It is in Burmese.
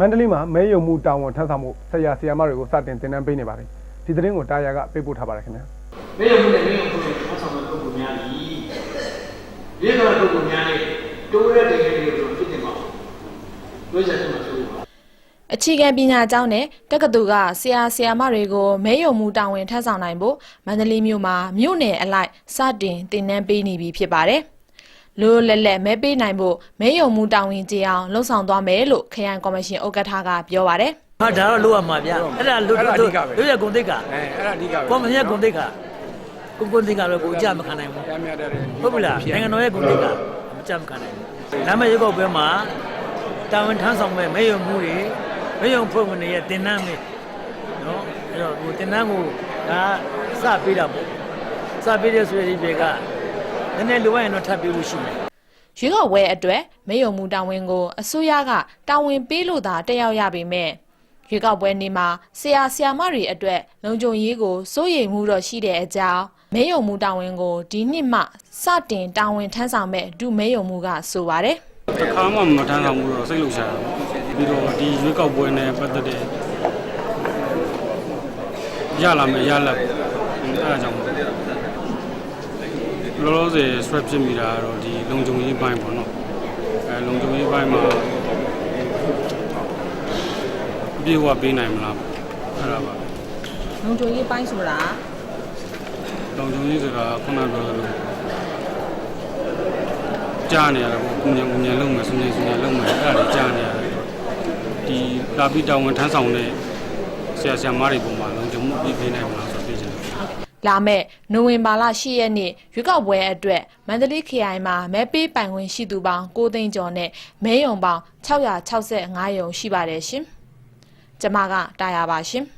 မန္တလေးမှာမဲယုံမှုတာဝန်ထမ်းဆောင်မှုဆရာဆရာမတွေကိုစတင်သင်တန်းပေးနေပါတယ်ဒီသတင်းကိုတာယာကပေးပို့ထားပါတယ်ခင်ဗျာမဲယုံမှုနဲ့မဲယုံမှုနဲ့ထမ်းဆောင်မှုပုဂ္ဂိုလ်များကြီးဒီလိုပုဂ္ဂိုလ်များနဲ့တိုးရတဲ့နေရာတွေကိုဖြစ်တင်ပါဘူးတို့ချက်ချက်မှာပြောပါအခြေခံပညာကျောင်းနဲ့တက္ကသိုလ်ကဆရာဆရာမတွေကိုမဲယုံမှုတာဝန်ထမ်းဆောင်နိုင်ဖို့မန္တလေးမြို့မှာမြို့နယ်အလိုက်စတင်သင်တန်းပေးနေပြီဖြစ်ပါတယ်။ လိုလက်လက်မဲပေးနိုင်ဖို့မဲယုံမှုတာဝန်ကြီးအောင်လှုံ့ဆော်သွားမယ်လို့ခရိုင်ကော်မရှင်ဥက္ကဋ္ဌကပြောပါတယ်။ဟာဒါတော့လိုရမှာဗျအဲ့ဒါလိုအဲ့ဒါအဓိကပဲလိုရဂုံတိတ်ကအဲအဲ့ဒါအဓိကပဲကောမရှင်ဂုံတိတ်ကကိုဂုံတိတ်ကတော့ကိုအကြမခံနိုင်ဘူးရမြတဲ့ဟုတ်ပြီလားနိုင်ငံတော်ရဲ့ဂုံတိတ်ကအကြမခံနိုင်ဘူးဒါမဲ့ရုပ်ောက်ပွဲမှာတာဝန်ထမ်းဆောင်မဲ့မဲယုံမှုတွေမဲယုံဖွဲ့ဝင်တွေရဲ့တင်နန်းမေးနော်အဲ့တော့ဟိုတင်နန်းကိုဒါစပေးတာပေါ့စပေးတဲ့ဆိုရည်တွေက နည်းနည်းလိုရရင်တော့ထပ်ပေးလို့ရှိမယ်ရွေးကောက်ပွဲအတွက်မဲယုံမှုတာဝန်ကိုအစိုးရကတာဝန်ပေးလို့သာတက်ရောက်ရပေမဲ့ရွေးကောက်ပွဲနေ့မှာဆရာဆရာမတွေအတွက်လုံခြုံရေးကိုစိုးရိမ်မှုတော့ရှိတဲ့အကြောင်းမဲယုံမှုတာဝန်ကိုဒီနှစ်မှစတင်တာဝန်ထမ်းဆောင်မဲ့ဒုမဲယုံမှုကဆိုပါတယ်တစ်ခါမှမထမ်းဆောင်ဘူးတော့စိတ်လှုပ်ရှားတာပေါ့ပြီးတော့ဒီရွေးကောက်ပွဲနဲ့ပတ်သက်တဲ့ရလာမယ်ရလာပေါ့အဲဒါကြောင့်မို့ လောလောဆယ် stress ဖြစ်မိတာကတော့ဒီလုံခြုံရေးပိုင်းပေါ့နော်အဲလုံခြုံရေးပိုင်းမှာအပြေဝပေးနိုင်မလားပေါ့အဲ့ဒါပါပဲလုံခြုံရေးပိုင်းဆိုတာလုံခြုံရေးဆိုတာခုနပြောသလိုကြားနေရတယ်ပေါ့ကုညံကုညံလုံးမယ်ဆုညံဆုညံလုံးမယ်အဲ့ဒါတွေကြားနေရတယ်ဒီလာပြီးတာဝန်ထမ်းဆောင်တဲ့ဆရာဆရာမတွေပုံမှာလုံခြုံမှုပြည့်ပြည့်နိုင်မလားဆိုတော့သိချင်တယ် လာမဲ့နိုဝင်ဘာလ10ရက်နေ့ရွေးကောက်ပွဲအတွက်မန္တလေးခရိုင်မှာမဲပေးပိုင်ခွင့်ရှိသူပေါင်း9သိန်းကျော်နဲ့မဲယုံပေါင်း665ယုံရှိပါတယ်ရှင်။ကျမကတာယာပါရှင်။